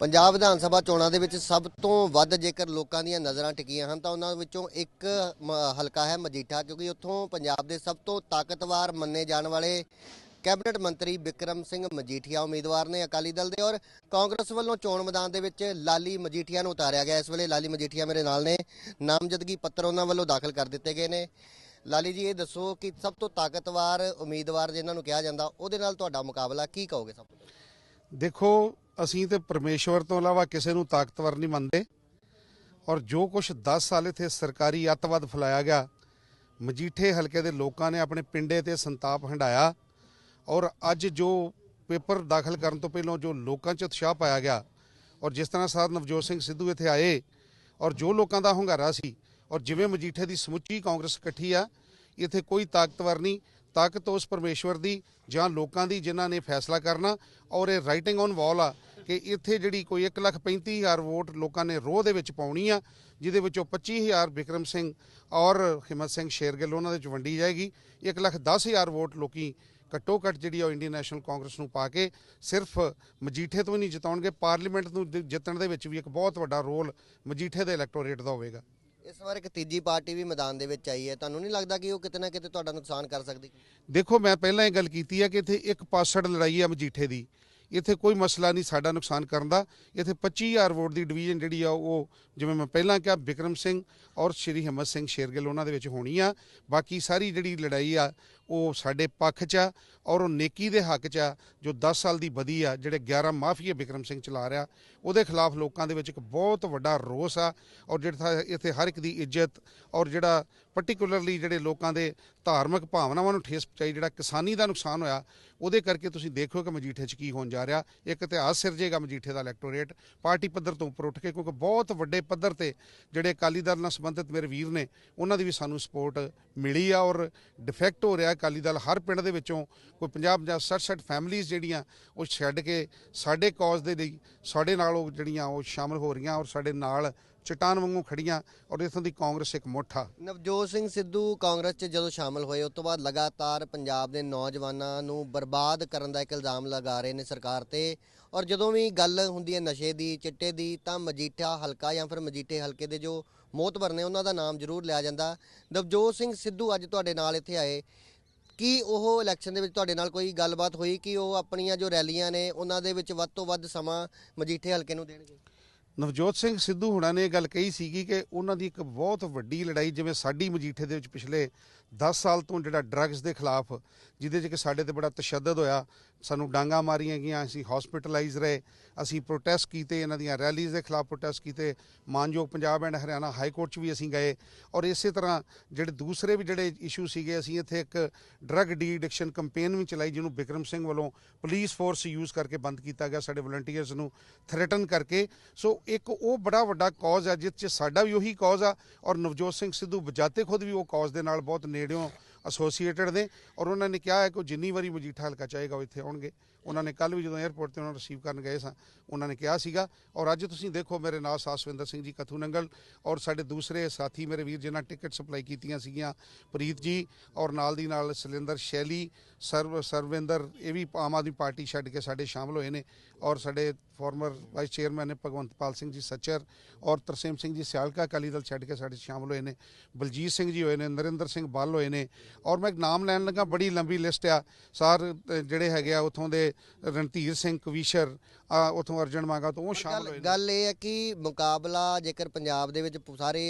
ਪੰਜਾਬ ਵਿਧਾਨ ਸਭਾ ਚੋਣਾਂ ਦੇ ਵਿੱਚ ਸਭ ਤੋਂ ਵੱਧ ਜੇਕਰ ਲੋਕਾਂ ਦੀਆਂ ਨਜ਼ਰਾਂ ਟਿਕੀਆਂ ਹਨ, ਤਾਂ ਉਹਨਾਂ ਵਿੱਚੋਂ ਇੱਕ, ਮ- ਹਲਕਾ ਹੈ ਮਜੀਠਾ, ਕਿਉਂਕਿ ਉੱਥੋਂ ਪੰਜਾਬ ਦੇ ਸਭ ਤੋਂ ਤਾਕਤਵਰ ਮੰਨੇ ਜਾਣ ਵਾਲੇ ਕੈਬਨਿਟ ਮੰਤਰੀ ਵਿਕਰਮ ਸਿੰਘ ਮਜੀਠੀਆ ਉਮੀਦਵਾਰ ਨੇ ਅਕਾਲੀ ਦਲ ਦੇ ਔਰ ਕਾਂਗਰਸ ਵੱਲੋਂ ਚੋਣ ਮੈਦਾਨ ਦੇ ਵਿੱਚ ਲਾਲੀ ਮਜੀਠੀਆ ਨੂੰ ਉਤਾਰਿਆ ਗਿਆ। ਇਸ ਵੇਲੇ ਲਾਲੀ ਮਜੀਠੀਆ ਮੇਰੇ ਨਾਲ ਨੇ। ਨਾਮਜ਼ਦਗੀ ਪੱਤਰ ਉਹਨਾਂ ਵੱਲੋਂ ਦਾਖਲ ਕਰ ਦਿੱਤੇ ਗਏ ਨੇ। ਲਾਲੀ ਜੀ, ਇਹ ਦੱਸੋ ਕਿ ਸਭ ਤੋਂ ਤਾਕਤਵਰ ਉਮੀਦਵਾਰ ਜਿਨ੍ਹਾਂ ਨੂੰ ਕਿਹਾ ਜਾਂਦਾ, ਉਹਦੇ ਨਾਲ ਤੁਹਾਡਾ ਮੁਕਾਬਲਾ ਕੀ ਕਹੋਗੇ ਸਭ? ਤੋਂ ਦੇਖੋ ਅਸੀਂ ਤੇ ਪਰਮੇਸ਼ਵਰ ਤੋਂ ਇਲਾਵਾ ਕਿਸੇ ਨੂੰ ਤਾਕਤਵਰ ਨਹੀਂ ਮੰਨਦੇ। ਔਰ ਜੋ ਕੁਝ 10 ਸਾਲ ਇੱਥੇ ਸਰਕਾਰੀ ਅੱਤਵਾਦ ਫੈਲਾਇਆ ਗਿਆ, ਮਜੀਠੇ ਹਲਕੇ ਦੇ ਲੋਕਾਂ ਨੇ ਆਪਣੇ ਪਿੰਡੇ ਤੇ ਸੰਤਾਪ ਹੰਡਾਇਆ ਔਰ ਅੱਜ ਜੋ ਪੇਪਰ ਦਾਖਲ ਕਰਨ ਤੋਂ ਪਹਿਲਾਂ ਜੋ ਲੋਕਾਂ 'ਚ ਉਤਸ਼ਾਹ ਪਾਇਆ ਗਿਆ, ਔਰ ਜਿਸ ਤਰ੍ਹਾਂ ਸਰ ਨਵਜੋਤ ਸਿੰਘ ਸਿੱਧੂ ਇੱਥੇ ਆਏ, ਔਰ ਜੋ ਲੋਕਾਂ ਦਾ ਹੁੰਗਾਰਾ ਸੀ, ਔਰ ਜਿਵੇਂ ਮਜੀਠੇ ਦੀ ਸਮੁੱਚੀ ਕਾਂਗਰਸ ਇਕੱਠੀ ਆ, ਇੱਥੇ ਕੋਈ ਤਾਕਤਵਰ ਨਹੀਂ, ਤਾਕਤ ਉਸ ਪਰਮੇਸ਼ਵਰ ਦੀ ਜਾਂ ਲੋਕਾਂ ਦੀ ਜਿਨ੍ਹਾਂ ਨੇ ਫੈਸਲਾ ਕਰਨਾ, ਔਰ ਇਹ ਰਾਈਟਿੰਗ ਔਨ ਵਾਲ ਆ ਕਿ ਇੱਥੇ ਜਿਹੜੀ ਕੋਈ 135000 ਵੋਟ ਲੋਕਾਂ ਨੇ ਰੋਹ ਦੇ ਵਿੱਚ ਪਾਉਣੀ ਆ ਜਿਹਦੇ ਵਿੱਚੋਂ 25000 ਵਿਕਰਮ ਸਿੰਘ ਔਰ ਹਿੰਮਤ ਸਿੰਘ ਸ਼ੇਰਗਿੱਲ ਉਹਨਾਂ ਦੇ ਚ ਵੰਡੀ ਜਾਏਗੀ। 110000 ਵੋਟ ਲੋਕੀ ਘੱਟੋ ਘੱਟ ਜਿਹੜੀ ਉਹ ਇੰਡੀਅਨ ਨੈਸ਼ਨਲ ਕਾਂਗਰਸ ਨੂੰ ਪਾ ਕੇ ਸਿਰਫ ਮਜੀਠੇ ਤੋਂ ਹੀ ਨਹੀਂ ਜਿਤਾਉਣਗੇ। ਪਾਰਲੀਮੈਂਟ ਨੂੰ ਜਿੱਤਣ ਦੇ ਵਿੱਚ ਵੀ ਇੱਕ ਬਹੁਤ ਵੱਡਾ ਰੋਲ ਮਜੀਠੇ ਦੇ ਇਲੈਕਟੋਰੇਟ ਦਾ ਹੋਵੇਗਾ। ਇਸ ਵਾਰ ਇੱਕ ਤੀਜੀ ਪਾਰਟੀ ਵੀ ਮੈਦਾਨ ਦੇ ਵਿੱਚ ਆਈ ਹੈ। ਤੁਹਾਨੂੰ ਨਹੀਂ ਲੱਗਦਾ ਕਿ ਉਹ ਕਿਤੇ ਨਾ ਕਿਤੇ ਤੁਹਾਡਾ ਨੁਕਸਾਨ ਕਰ ਸਕਦੀ? ਦੇਖੋ ਮੈਂ ਪਹਿਲਾਂ ਇਹ ਗੱਲ ਕੀਤੀ ਹੈ ਕਿ ਇੱਥੇ ਇੱਕ ਪਾਸੜ ਲੜਾਈ ਹੈ ਮਜੀਠੇ ਦੀ। ਇੱਥੇ ਕੋਈ ਮਸਲਾ ਨਹੀਂ ਸਾਡਾ ਨੁਕਸਾਨ ਕਰਨ ਦਾ। ਇੱਥੇ 25000 ਵੋਟ ਦੀ ਡਿਵੀਜ਼ਨ ਜਿਹੜੀ ਆ, ਉਹ ਜਿਵੇਂ ਮੈਂ ਪਹਿਲਾਂ ਕਿਹਾ ਵਿਕਰਮ ਸਿੰਘ ਔਰ ਸ਼੍ਰੀ ਹਿੰਮਤ ਸਿੰਘ ਸ਼ੇਰਗਿੱਲ ਉਹਨਾਂ ਦੇ ਵਿੱਚ ਹੋਣੀ ਆ। ਬਾਕੀ ਸਾਰੀ ਜਿਹੜੀ ਲੜਾਈ ਆ, ਉਹ ਸਾਡੇ ਪੱਖ ਚ ਆ ਔਰ ਉਹ ਨੇਕੀ ਦੇ ਹੱਕ 'ਚ ਆ, ਜੋ 10 ਸਾਲ ਦੀ ਬਦੀ ਆ, ਜਿਹੜੇ 11 ਮਾਫੀਆ ਵਿਕਰਮ ਸਿੰਘ ਚਲਾ ਰਿਹਾ, ਉਹਦੇ ਖਿਲਾਫ ਲੋਕਾਂ ਦੇ ਵਿੱਚ ਇੱਕ ਬਹੁਤ ਵੱਡਾ ਰੋਸ ਆ ਔਰ ਜਿਹੜਾ ਇੱਥੇ ਹਰ ਇੱਕ ਦੀ ਇੱਜ਼ਤ ਔਰ ਜਿਹੜਾ ਪਾਰਟਿਕੂਲਰਲੀ ਜਿਹੜੇ ਲੋਕਾਂ ਦੇ ਧਾਰਮਿਕ ਭਾਵਨਾਵਾਂ ਨੂੰ ਠੇਸ ਪਹੁੰਚਾਈ, ਜਿਹੜਾ ਕਿਸਾਨੀ ਦਾ ਨੁਕਸਾਨ ਹੋਇਆ, ਉਹਦੇ ਕਰਕੇ ਤੁਸੀਂ ਦੇਖੋ ਕਿ ਮਜੀਠੇ 'ਚ ਕੀ ਹੋਣ ਜਾ ਰਿਹਾ। ਇੱਕ ਇਤਿਹਾਸ ਸਿਰਜੇਗਾ ਮਜੀਠੇ ਦਾ ਇਲੈਕਟੋਰੇਟ ਪਾਰਟੀ ਪੱਧਰ ਤੋਂ ਉੱਪਰ ਉੱਠ ਕੇ, ਕਿਉਂਕਿ ਬਹੁਤ ਵੱਡੇ ਪੱਧਰ ਤੇ ਜਿਹੜੇ ਅਕਾਲੀ ਦਲ ਨਾਲ ਸੰਬੰਧਿਤ ਮੇਰੇ ਵੀਰ ਨੇ, ਉਹਨਾਂ ਦੀ ਵੀ ਸਾਨੂੰ ਸਪੋਰਟ ਮਿਲੀ ਆ ਔਰ ਡਿਫੈਕਟ ਹੋ ਰਿਹਾ ਅਕਾਲੀ ਦਲ। ਹਰ ਪਿੰਡ ਦੇ ਵਿੱਚੋਂ ਕੋਈ 50 50 60 60 ਫੈਮਲੀਆਂ ਜਿਹੜੀਆਂ, ਉਹ ਛੱਡ ਕੇ ਸਾਡੇ ਕੌਜ਼ ਦੇ ਲਈ, ਸਾਡੇ ਨਾਲ ਉਹ ਜਿਹੜੀਆਂ ਉਹ ਸ਼ਾਮਲ ਹੋ ਰਹੀਆਂ ਔਰ ਸਾਡੇ ਨਾਲ ਚਟਾਨ ਵਾਂਗੂ ਖੜੀਆਂ ਔਰ ਇਥੋਂ ਦੀ ਕਾਂਗਰਸ ਇੱਕ ਮੁੱਠ। ਆ ਨਵਜੋਤ ਸਿੰਘ ਸਿੱਧੂ ਕਾਂਗਰਸ 'ਚ ਜਦੋਂ ਸ਼ਾਮਲ ਹੋਏ, ਉਸ ਤੋਂ ਬਾਅਦ ਲਗਾਤਾਰ ਪੰਜਾਬ ਦੇ ਨੌਜਵਾਨਾਂ ਨੂੰ ਬਰਬਾਦ ਕਰਨ ਦਾ ਇੱਕ ਇਲਜ਼ਾਮ ਲਗਾ ਰਹੇ ਨੇ ਸਰਕਾਰ ਤੇ। ਔਰ ਜਦੋਂ ਵੀ ਗੱਲ ਹੁੰਦੀ ਹੈ ਨਸ਼ੇ ਦੀ, ਚਿੱਟੇ ਦੀ, ਤਾਂ ਮਜੀਠਾ ਹਲਕਾ ਜਾਂ ਫਿਰ ਮਜੀਠੇ ਹਲਕੇ ਦੇ ਜੋ ਮੋਹਤਬਰ ਨੇ, ਉਹਨਾਂ ਦਾ ਨਾਮ ਜ਼ਰੂਰ ਲਿਆ ਜਾਂਦਾ। ਨਵਜੋਤ ਸਿੰਘ ਸਿੱਧੂ ਅੱਜ ਤੁਹਾਡੇ ਨਾਲ ਇੱਥੇ ਆਏ। ਕੀ ਉਹ ਇਲੈਕਸ਼ਨ ਦੇ ਵਿੱਚ ਤੁਹਾਡੇ ਨਾਲ ਕੋਈ ਗੱਲਬਾਤ ਹੋਈ ਕਿ ਉਹ ਆਪਣੀਆਂ ਜੋ ਰੈਲੀਆਂ ਨੇ, ਉਹਨਾਂ ਦੇ ਵਿੱਚ ਵੱਧ ਤੋਂ ਵੱਧ ਸਮਾਂ ਮਜੀਠੇ ਹਲਕੇ ਨੂੰ ਦੇਣਗੇ? ਨਵਜੋਤ ਸਿੰਘ ਸਿੱਧੂ ਹੁਣਾਂ ਨੇ ਇਹ ਗੱਲ ਕਹੀ ਸੀਗੀ ਕਿ ਉਹਨਾਂ ਦੀ ਇੱਕ ਬਹੁਤ ਵੱਡੀ ਲੜਾਈ, ਜਿਵੇਂ ਸਾਡੀ ਮਜੀਠੇ ਦੇ ਵਿੱਚ ਪਿਛਲੇ 10 ਸਾਲ ਤੋਂ ਜਿਹੜਾ ਡਰੱਗਸ ਦੇ ਖਿਲਾਫ, ਜਿਹਦੇ 'ਚ ਕਿ ਸਾਡੇ ਤੇ ਬੜਾ ਤਸ਼ੱਦਦ ਹੋਇਆ, ਸਾਨੂੰ ਡਾਂਗਾ ਮਾਰੀਆਂ ਗਈਆਂ, ਅਸੀਂ ਹਸਪੀਟਲਾਈਜ਼ ਰਹੇ, ਅਸੀਂ ਪ੍ਰੋਟੈਸਟ ਕੀਤੇ, ਇਹਨਾਂ ਦੀਆਂ ਰੈਲੀਜ਼ ਦੇ ਖਿਲਾਫ ਪ੍ਰੋਟੈਸਟ ਕੀਤੇ, ਮਾਨਯੋਗ Punjab and Haryana high court 'ਚ ਵੀ ਅਸੀਂ ਗਏ, ਔਰ ਇਸੇ ਤਰ੍ਹਾਂ ਜਿਹੜੇ ਦੂਸਰੇ ਵੀ ਜਿਹੜੇ ਇਸ਼ੂ ਸੀਗੇ, ਅਸੀਂ ਇੱਥੇ ਇੱਕ ਡਰੱਗ ਡੀ ਐਡਿਕਸ਼ਨ ਕੈਂਪੇਨ ਵੀ ਚਲਾਈ, ਜਿਹਨੂੰ ਬਿਕਰਮ ਸਿੰਘ ਵੱਲੋਂ ਪੁਲਿਸ ਫੋਰਸ ਯੂਜ਼ ਕਰਕੇ ਬੰਦ ਕੀਤਾ ਗਿਆ, ਸਾਡੇ ਵਲੰਟੀਅਰਸ ਨੂੰ ਥ੍ਰੈਟਨ ਕਰਕੇ। ਸੋ ਇੱਕ ਉਹ ਬੜਾ ਵੱਡਾ ਕਾਜ਼ ਹੈ ਜਿਸ 'ਚ ਸਾਡਾ ਵੀ ਉਹੀ ਕਾਜ਼ ਆ, ਔਰ ਨਵਜੋਤ ਸਿੰਘ ਸਿੱਧੂ ਬਜਾਤੇ ਖੁਦ ਵੀ ਉਹ ਕਾਜ਼ ਦੇ ਨਾਲ ਬਹੁਤ ਨੇੜਿਓਂ ਐਸੋਸੀਏਟਡ ਨੇ ਔਰ ਉਹਨਾਂ ਨੇ ਕਿਹਾ ਹੈ ਕਿ ਉਹ ਜਿੰਨੀ ਵਾਰੀ ਮਜੀਠਾ ਹਲਕਾ ਚਾਹੇਗਾ ਉਹ ਇੱਥੇ ਆਉਣਗੇ। ਉਹਨਾਂ ਨੇ ਕੱਲ ਵੀ ਜਦੋਂ 에ਅਰਪੋਰਟ ਤੇ ਉਹਨਾਂ ਨੂੰ ਰਿਸੀਵ ਕਰਨ ਗਏ ਸਾਂ, ਉਹਨਾਂ ਨੇ ਕਿਹਾ ਸੀਗਾ। ਔਰ ਅੱਜ ਤੁਸੀਂ ਦੇਖੋ, ਮੇਰੇ ਨਾਲ ਸਾਸਵਿੰਦਰ ਸਿੰਘ ਜੀ, ਕਥੂ ਨੰਗਲ ਔਰ ਸਾਡੇ ਦੂਸਰੇ ਸਾਥੀ ਮੇਰੇ ਵੀਰ ਜਿਨ੍ਹਾਂ ਟਿਕਟ ਸਪਲਾਈ ਕੀਤੀਆਂ ਸੀਗੀਆਂ, ਪ੍ਰੀਤ ਜੀ ਔਰ ਨਾਲ ਦੀ ਨਾਲ ਸਲਿੰਦਰ ਸ਼ੈਲੀ, ਸਰਵ, ਸਰਵਿੰਦਰ, ਇਹ ਵੀ ਆਮ ਆਦਮੀ ਪਾਰਟੀ ਛੱਡ ਕੇ ਸਾਡੇ ਸ਼ਾਮਲ ਹੋਏ ਨੇ ਔਰ ਸਾਡੇ ਫਾਰਮਰ ਵਾਈਸ ਚੇਅਰਮੈਨ ਨੇ ਭਗਵੰਤਪਾਲ ਸਿੰਘ ਜੀ ਸੱਚਰ ਔਰ ਤਰਸੇਮ ਸਿੰਘ ਜੀ ਸਿਆਲਕਾ ਅਕਾਲੀ ਦਲ ਛੱਡ ਕੇ ਸਾਡੇ ਸ਼ਾਮਲ ਹੋਏ ਨੇ ਬਲਜੀਤ ਸਿੰਘ ਜੀ ਹੋਏ ਨੇ ਨਰਿੰਦਰ ਸਿੰਘ ਬੱਲ ਹੋਏ ਨੇ ਔਰ ਮੈਂ ਇੱਕ ਨਾਮ ਲੈਣ ਲੱਗਾ ਬੜੀ ਲੰਬੀ ਲਿਸਟ ਆ। ਸਰ ਜਿਹੜੇ ਹੈਗੇ ਆ ਉਥੋਂ ਦੇ ਰਣਧੀਰ ਸਿੰਘ ਕਵੀਸ਼ਰ ਆ ਉਥੋਂ ਅਰਜਨ ਮਾਗਾ ਤੋਂ ਉਹ ਸ਼ਾਮਲ ਹੋਏ ਗੱਲ ਇਹ ਹੈ ਕਿ ਮੁਕਾਬਲਾ ਜੇਕਰ ਪੰਜਾਬ ਦੇ ਵਿੱਚ ਸਾਰੇ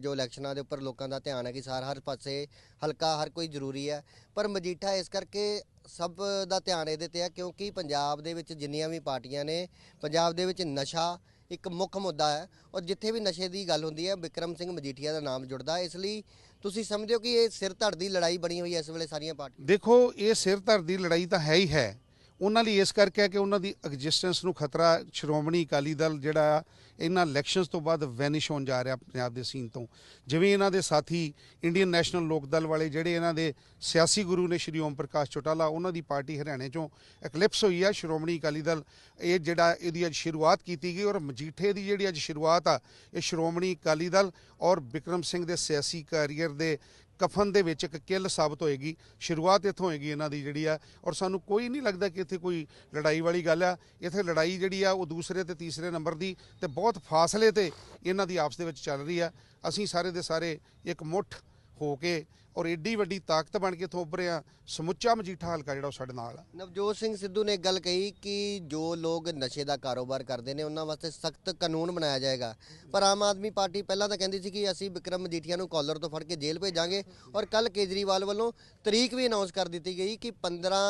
ਜੋ ਇਲੈਕਸ਼ਨਾਂ ਦੇ ਉੱਪਰ ਲੋਕਾਂ ਦਾ ਧਿਆਨ ਹੈ ਕਿ ਸਾਰ ਹਰ ਪਾਸੇ ਹਲਕਾ ਹਰ ਕੋਈ ਜ਼ਰੂਰੀ ਹੈ ਪਰ ਮਜੀਠਾ ਇਸ ਕਰਕੇ ਸਭ ਦਾ ਧਿਆਨ ਇਹਦੇ ਤੇ ਹੈ ਕਿਉਂਕਿ ਪੰਜਾਬ ਦੇ ਵਿੱਚ ਜਿੰਨੀਆਂ ਵੀ ਪਾਰਟੀਆਂ ਨੇ, ਪੰਜਾਬ ਦੇ ਵਿੱਚ ਨਸ਼ਾ ਇੱਕ ਮੁੱਖ ਮੁੱਦਾ ਹੈ ਔਰ ਜਿੱਥੇ ਵੀ ਨਸ਼ੇ ਦੀ ਗੱਲ ਹੁੰਦੀ ਹੈ, ਵਿਕਰਮ ਸਿੰਘ ਮਜੀਠੀਆ ਦਾ ਨਾਮ ਜੁੜਦਾ ਹੈ। ਇਸ ਲਈ ਤੁਸੀਂ ਸਮਝਦੇ ਹੋ ਕਿ ਇਹ ਸਿਰ ਧੜ ਦੀ ਲੜਾਈ ਬਣੀ ਹੋਈ ਹੈ ਇਸ ਵੇਲੇ ਸਾਰੀਆਂ ਪਾਰਟੀਆਂ ਦੇਖੋ, ਇਹ ਸਿਰ ਧਰ ਦੀ ਲੜਾਈ ਤਾਂ ਹੈ ਹੀ ਹੈ ਉਹਨਾਂ ਲਈ ਇਸ ਕਰਕੇ ਕਿ ਉਹਨਾਂ ਦੀ ਐਗਜ਼ਿਸਟੈਂਸ ਨੂੰ ਖਤਰਾ ਸ਼੍ਰੋਮਣੀ ਅਕਾਲੀ ਦਲ ਜਿਹੜਾ ਆ, ਇਹਨਾਂ ਇਲੈਕਸ਼ਨਸ ਤੋਂ ਬਾਅਦ ਵੈਨਿਸ਼ ਹੋਣ ਜਾ ਰਿਹਾ ਪੰਜਾਬ ਦੇ ਸੀਨ ਤੋਂ। ਜਿਵੇਂ ਇਹਨਾਂ ਦੇ ਸਾਥੀ ਇੰਡੀਅਨ ਨੈਸ਼ਨਲ ਲੋਕ ਦਲ ਵਾਲੇ ਜਿਹੜੇ ਇਹਨਾਂ ਦੇ ਸਿਆਸੀ ਗੁਰੂ ਨੇ ਸ਼੍ਰੀ ਓਮ ਪ੍ਰਕਾਸ਼ ਚੋਟਾਲਾ, ਉਹਨਾਂ ਦੀ ਪਾਰਟੀ ਹਰਿਆਣੇ ਚੋਂ ਐਕਲਿਪਸ ਹੋਈ ਆ। ਸ਼੍ਰੋਮਣੀ ਅਕਾਲੀ ਦਲ ਇਹ ਜਿਹੜਾ ਇਹਦੀ ਅੱਜ ਸ਼ੁਰੂਆਤ ਕੀਤੀ ਗਈ ਔਰ ਮਜੀਠੇ ਦੀ ਜਿਹੜੀ ਅੱਜ ਸ਼ੁਰੂਆਤ ਆ, ਇਹ ਸ਼੍ਰੋਮਣੀ ਅਕਾਲੀ ਦਲ ਔਰ ਬਿਕਰਮ ਸਿੰਘ ਦੇ ਸਿਆਸੀ ਕੈਰੀਅਰ ਦੇ ਕਫਨ ਦੇ ਵਿੱਚ ਇੱਕ ਕਿੱਲ ਸਾਬਤ ਹੋਏਗੀ, ਸ਼ੁਰੂਆਤ ਇੱਥੋਂ ਹੋਏਗੀ ਇਹਨਾਂ ਦੀ ਜਿਹੜੀ ਆ, ਔਰ ਸਾਨੂੰ ਕੋਈ ਨਹੀਂ ਲੱਗਦਾ ਕਿ ਇੱਥੇ ਕੋਈ ਲੜਾਈ ਵਾਲੀ ਗੱਲ ਆ। ਇੱਥੇ ਲੜਾਈ ਜਿਹੜੀ ਆ, ਉਹ ਦੂਸਰੇ ਤੇ ਤੀਸਰੇ ਨੰਬਰ ਦੀ ਤੇ ਬਹੁਤ ਫਾਸਲੇ ਤੇ ਇਹਨਾਂ ਦੀ ਆਪਸ ਦੇ ਵਿੱਚ ਚੱਲ ਰਹੀ ਆ। ਅਸੀਂ ਸਾਰੇ ਦੇ ਸਾਰੇ ਇੱਕ ਮੁੱਠ ਹੋ ਕੇ ਔਰ ਏਡੀ ਵੱਡੀ ਤਾਕਤ ਬਣ ਕੇ ਇੱਥੋਂ ਉੱਭਰੇ ਆ ਸਮੁੱਚਾ ਮਜੀਠਾ ਹਲਕਾ ਜਿਹੜਾ ਉਹ ਸਾਡੇ ਨਾਲ ਆ। ਨਵਜੋਤ ਸਿੰਘ ਸਿੱਧੂ ਨੇ ਗੱਲ ਕਹੀ ਕਿ ਜੋ ਲੋਕ ਨਸ਼ੇ ਦਾ ਕਾਰੋਬਾਰ ਕਰਦੇ ਨੇ ਉਹਨਾਂ ਵਾਸਤੇ ਸਖਤ ਕਾਨੂੰਨ ਬਣਾਇਆ ਜਾਏਗਾ। ਪਰ ਆਮ ਆਦਮੀ ਪਾਰਟੀ ਪਹਿਲਾਂ ਤਾਂ ਕਹਿੰਦੀ ਸੀ ਕਿ ਅਸੀਂ ਵਿਕਰਮ ਮਜੀਠੀਆ ਨੂੰ ਕਾਲਰ ਤੋਂ ਫੜ ਕੇ ਜੇਲ੍ਹ ਭੇਜਾਂਗੇ ਔਰ ਕੱਲ ਕੇਜਰੀਵਾਲ ਵੱਲੋਂ ਤਰੀਕ ਵੀ ਅਨਾਉਂਸ ਕਰ ਦਿੱਤੀ ਗਈ ਕਿ 15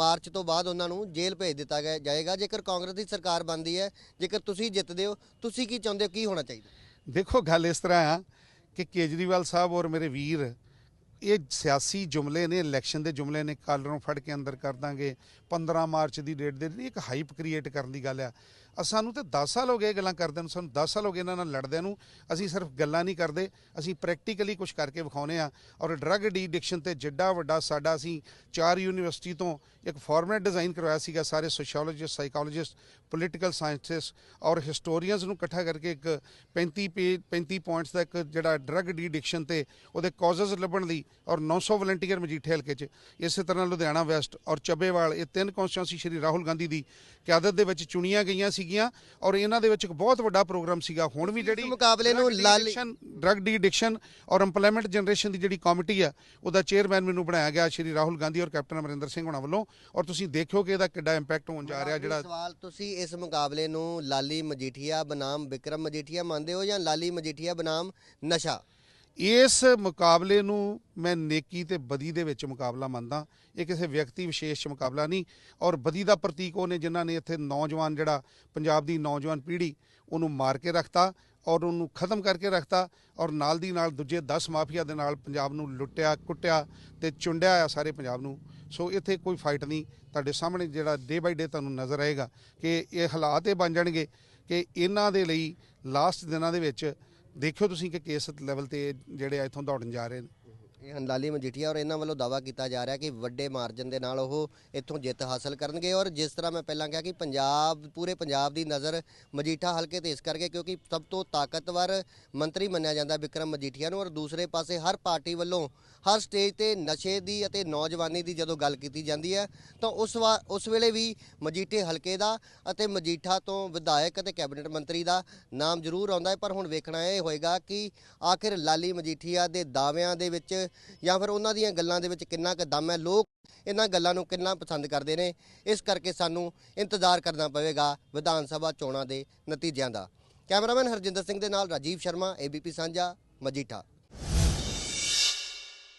ਮਾਰਚ ਤੋਂ ਬਾਅਦ ਉਹਨਾਂ ਨੂੰ ਜੇਲ੍ਹ ਭੇਜ ਦਿੱਤਾ ਜਾਏਗਾ। ਜੇਕਰ ਕਾਂਗਰਸ ਦੀ ਸਰਕਾਰ ਬਣਦੀ ਹੈ ਜੇਕਰ ਤੁਸੀਂ ਜਿੱਤਦੇ ਹੋ ਤੁਸੀਂ ਕੀ ਚਾਹੁੰਦੇ ਹੋ ਕੀ ਹੋਣਾ ਚਾਹੀਦਾ? ਦੇਖੋ ਗੱਲ ਇਸ ਤਰ੍ਹਾਂ ਆ ਕਿ ਕੇਜਰੀਵਾਲ ਸਾਹਿਬ ਔਰ ਮੇਰੇ ਵੀਰ, ਇਹ ਸਿਆਸੀ ਜੁਮਲੇ ਨੇ, ਇਲੈਕਸ਼ਨ ਦੇ ਜੁਮਲੇ ਨੇ ਕਾਲਰੋਂ ਫੜ ਕੇ ਅੰਦਰ ਕਰ ਦਾਂਗੇ। 15 ਮਾਰਚ ਦੀ ਡੇਟ ਦੇ ਲਈ ਇੱਕ ਹਾਈਪ ਕ੍ਰੀਏਟ ਕਰਨ ਦੀ ਗੱਲ ਆ। ਸਾਨੂੰ ਤੇ 10 ਸਾਲ ਹੋ ਗਏ ਗੱਲਾਂ ਕਰਦੇ ਨੂੰ, ਸਾਨੂੰ 10 ਸਾਲ ਹੋ ਗਏ ਇਹਨਾਂ ਨਾਲ ਲੜਦਿਆਂ ਨੂੰ। ਅਸੀਂ ਸਿਰਫ ਗੱਲਾਂ ਨਹੀਂ ਕਰਦੇ, ਅਸੀਂ ਪ੍ਰੈਕਟੀਕਲੀ ਕੁਝ ਕਰਕੇ ਵਿਖਾਉਨੇ ਆ ਔਰ ਡਰੱਗ ਡੀਡਿਕਸ਼ਨ ਤੇ ਜਿੱਡਾ ਵੱਡਾ ਸਾਡਾ ਅਸੀਂ ਚਾਰ ਯੂਨੀਵਰਸਿਟੀ ਤੋਂ ਇੱਕ ਫਾਰਮੈਟ ਡਿਜ਼ਾਈਨ ਕਰਵਾਇਆ ਸੀਗਾ, ਸਾਰੇ ਸੋਸ਼ੀਓਲੋਜਿਸਟ ਸਾਈਕੋਲੋਜਿਸਟ ਪੋਲੀਟੀਕਲ ਸਾਇੰਸਿਸਟ ਔਰ ਹਿਸਟੋਰੀਅਨਸ ਨੂੰ ਇਕੱਠਾ ਕਰਕੇ ਇੱਕ 35 ਪੇਜ 35 ਪੁਆਇੰਟਸ ਦਾ ਇੱਕ ਜਿਹੜਾ ਡਰੱਗ ਡੀਡਿਕਸ਼ਨ ਤੇ ਉਹਦੇ ਕਾਜ਼ਸ ਲੱਭਣ ਲਈ ਔਰ 900 ਵਲੰਟੀਅਰ ਮਜੀਠੇ ਹਲਕੇ 'ਚ। ਇਸੇ ਤਰ੍ਹਾਂ ਲੁਧਿਆਣਾ ਵੈਸਟ ਔਰ ਚੱਬੇਵਾਲ, ਇਹ ਤਿੰਨ ਕੌਂਸਟੀਟਿਊਂਸੀ ਸ਼੍ਰੀ ਰਾਹੁਲ ਗਾਂਧੀ ਦੀ ਕਿਆਦਤ ਦੇ ਵਿੱਚ ਚੁਣੀਆਂ ਗਈਆਂ ਸੀ ਸੀਗੀਆਂ ਔਰ ਇਹਨਾਂ ਦੇ ਵਿੱਚ ਇੱਕ ਬਹੁਤ ਵੱਡਾ ਪ੍ਰੋਗਰਾਮ ਸੀਗਾ। ਹੁਣ ਵੀ ਜਿਹੜੀ ਮੁਕਾਬਲੇ ਨੂੰ ਲਾਲੀ- ਡਰੱਗ ਡੀ ਐਡਿਕਸ਼ਨ ਔਰ ਏਮਪਲੋਇਮੈਂਟ ਜਨਰੇਸ਼ਨ ਦੀ ਜਿਹੜੀ ਕਮੇਟੀ ਆ ਉਹਦਾ ਚੇਅਰਮੈਨ ਮੈਨੂੰ ਬਣਾਇਆ ਗਿਆ ਸ਼੍ਰੀ ਰਾਹੁਲ ਗਾਂਧੀ ਔਰ ਕੈਪਟਨ ਅਮਰਿੰਦਰ ਸਿੰਘ ਹੋਣਾ ਵੱਲੋਂ। ਔਰ ਤੁਸੀਂ ਦੇਖਿਓ ਕਿ ਇਹਦਾ ਕਿੱਡਾ ਇੰਪੈਕਟ ਹੋਣ ਜਾ ਰਿਹਾ ਜਿਹੜਾ ਸਵਾਲ ਤੁਸੀਂ ਇਸ ਮੁਕਾਬਲੇ ਨੂੰ ਲਾਲੀ ਮਜੀਠੀਆ ਬਨਾਮ ਵਿਕਰਮ ਮਜੀਠੀਆ ਮੰਨਦੇ ਹੋ ਜਾਂ ਲਾਲੀ ਮਜੀਠੀਆ ਬਨਾਮ ਨਸ਼ਾ? ਇਸ ਮੁਕਾਬਲੇ ਨੂੰ ਮੈਂ ਨੇਕੀ ਤੇ ਬਦੀ ਦੇ ਵਿੱਚ ਮੁਕਾਬਲਾ ਮੰਨਦਾ। ਇਹ ਕਿਸੇ ਵਿਅਕਤੀ ਵਿਸ਼ੇਸ਼ 'ਚ ਮੁਕਾਬਲਾ ਨਹੀਂ। ਔਰ ਬਦੀ ਦਾ ਪ੍ਰਤੀਕ ਉਹ ਨੇ ਜਿਨ੍ਹਾਂ ਨੇ ਇੱਥੇ ਨੌਜਵਾਨ ਜਿਹੜਾ ਪੰਜਾਬ ਦੀ ਨੌਜਵਾਨ ਪੀੜ੍ਹੀ, ਉਹਨੂੰ ਮਾਰ ਕੇ ਰੱਖਤਾ ਔਰ ਉਹਨੂੰ ਖਤਮ ਕਰਕੇ ਰੱਖਤਾ ਔਰ ਨਾਲ ਦੀ ਨਾਲ ਦੂਜੇ 10 ਮਾਫੀਆ ਦੇ ਨਾਲ ਪੰਜਾਬ ਨੂੰ ਲੁੱਟਿਆ, ਕੁੱਟਿਆ ਤੇ ਚੁੰਡਿਆ ਆ ਸਾਰੇ ਪੰਜਾਬ ਨੂੰ। ਸੋ ਇੱਥੇ ਕੋਈ ਫਾਈਟ ਨਹੀਂ। ਤੁਹਾਡੇ ਸਾਹਮਣੇ ਜਿਹੜਾ ਡੇ ਬਾਈ ਡੇ ਤੁਹਾਨੂੰ ਨਜ਼ਰ ਆਏਗਾ ਕਿ ਇਹ ਹਾਲਾਤ ਇਹ ਬਣ ਜਾਣਗੇ ਕਿ ਇਹਨਾਂ ਦੇ ਲਈ ਲਾਸਟ ਦਿਨਾਂ ਦੇ ਵਿੱਚ ਦੇਖਿਓ ਤੁਸੀਂ ਕਿ ਕਿਸ ਲੈਵਲ ਤੇ ਜਿਹੜੇ ਆ ਇੱਥੋਂ ਦੌੜਨ ਜਾ ਰਹੇ ਨੇ। ਇਹ ਹਨ ਲਾਲੀ ਮਜੀਠੀਆ ਔਰ ਇਹਨਾਂ ਵੱਲੋਂ ਦਾਵਾ ਕੀਤਾ ਜਾ ਰਿਹਾ ਕਿ ਵੱਡੇ ਮਾਰਜਨ ਦੇ ਨਾਲ ਉਹ ਇੱਥੋਂ ਜਿੱਤ ਹਾਸਲ ਕਰਨਗੇ ਔਰ ਜਿਸ ਤਰ੍ਹਾਂ ਮੈਂ ਪਹਿਲਾਂ ਕਿਹਾ ਕਿ ਪੰਜਾਬ, ਪੂਰੇ ਪੰਜਾਬ ਦੀ ਨਜ਼ਰ ਮਜੀਠਾ ਹਲਕੇ ਤੇ ਇਸ ਕਰਕੇ ਕਿਉਂਕਿ ਸਭ ਤੋਂ ਤਾਕਤਵਰ ਮੰਤਰੀ ਮੰਨਿਆ ਜਾਂਦਾ ਵਿਕਰਮ ਮਜੀਠੀਆ ਨੂੰ ਔਰ ਦੂਸਰੇ ਪਾਸੇ ਹਰ ਪਾਰਟੀ ਵੱਲੋਂ ਹਰ ਸਟੇਜ ਤੇ ਨਸ਼ੇ ਦੀ ਅਤੇ ਨੌਜਵਾਨੀ ਦੀ ਜਦੋਂ ਗੱਲ ਕੀਤੀ ਜਾਂਦੀ ਹੈ ਤਾਂ ਉਸ ਵਾ- ਉਸ ਵੇਲੇ ਵੀ ਮਜੀਠੇ ਹਲਕੇ ਦਾ ਅਤੇ ਮਜੀਠਾ ਤੋਂ ਵਿਧਾਇਕ ਅਤੇ ਕੈਬਨਿਟ ਮੰਤਰੀ ਦਾ ਨਾਮ ਜ਼ਰੂਰ ਆਉਂਦਾ ਹੈ, ਪਰ ਹੁਣ ਵੇਖਣਾ ਇਹ ਹੋਏਗਾ ਕਿ ਆਖਿਰ ਲਾਲੀ ਮਜੀਠੀਆ ਦੇ ਦਾਅਵਿਆਂ ਦੇ ਵਿੱਚ ਜਾਂ ਫਿਰ ਉਹਨਾਂ ਦੀਆਂ ਗੱਲਾਂ ਦੇ ਵਿੱਚ ਕਿੰਨਾ ਕੁ ਦਮ ਹੈ, ਲੋਕ ਇਹਨਾਂ ਗੱਲਾਂ ਨੂੰ ਕਿੰਨਾ ਪਸੰਦ ਕਰਦੇ ਨੇ, ਇਸ ਕਰਕੇ ਸਾਨੂੰ ਇੰਤਜ਼ਾਰ ਕਰਨਾ ਪਵੇਗਾ ਵਿਧਾਨ ਸਭਾ ਚੋਣਾਂ ਦੇ ਨਤੀਜਿਆਂ ਦਾ। ਕੈਮਰਾਮੈਨ ਹਰਜਿੰਦਰ ਸਿੰਘ ਦੇ ਨਾਲ ਰਾਜੀਵ ਸ਼ਰਮਾ ਏਬੀਪੀ ਸਾਂਝਾ, ਮਜੀਠਾ।